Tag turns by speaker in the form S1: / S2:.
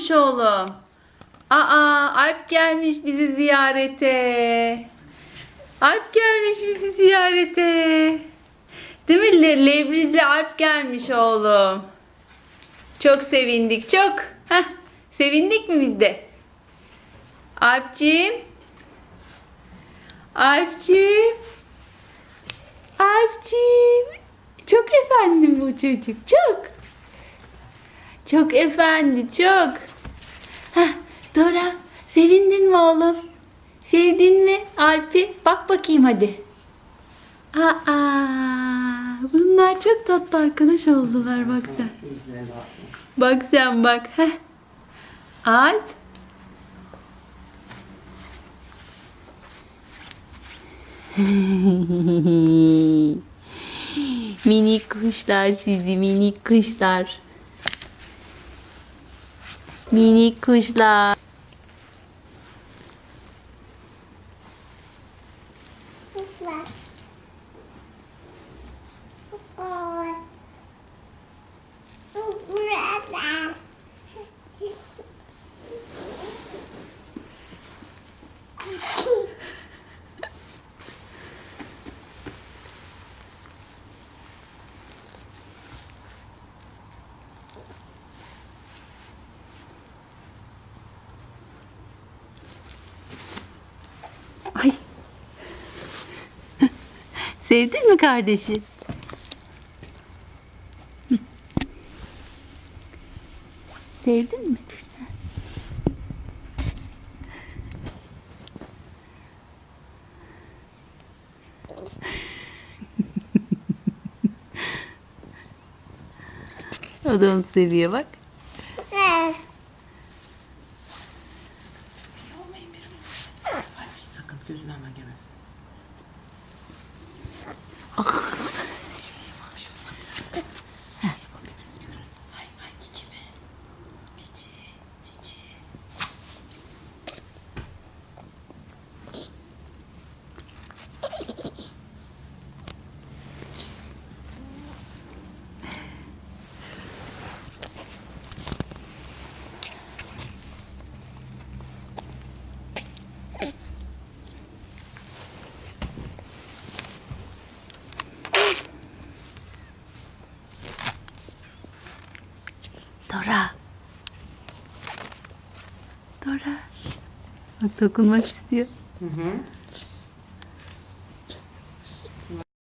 S1: gelmiş oğlum? Aa Alp gelmiş bizi ziyarete. Alp gelmiş bizi ziyarete. Değil mi? Le Lebriz'le Alp gelmiş oğlum. Çok sevindik çok. Heh, sevindik mi biz de? Alpciğim. Alpciğim. Alpciğim. Çok efendim bu çocuk. Çok. Çok efendi çok. Heh, Dora sevindin mi oğlum? Sevdin mi Alp'i? Bak bakayım hadi. Aa, bunlar çok tatlı arkadaş oldular bak sen. Bak sen bak. Heh. Alp. minik kuşlar sizi minik kuşlar. Minik kuşlar.
S2: Kuşlar.
S1: Ay. Sevdin mi kardeşi? Sevdin mi? o da onu seviyor bak.
S3: つながります。
S1: Dora. Dora. Bak dokunmak istiyor.
S3: Hı hı.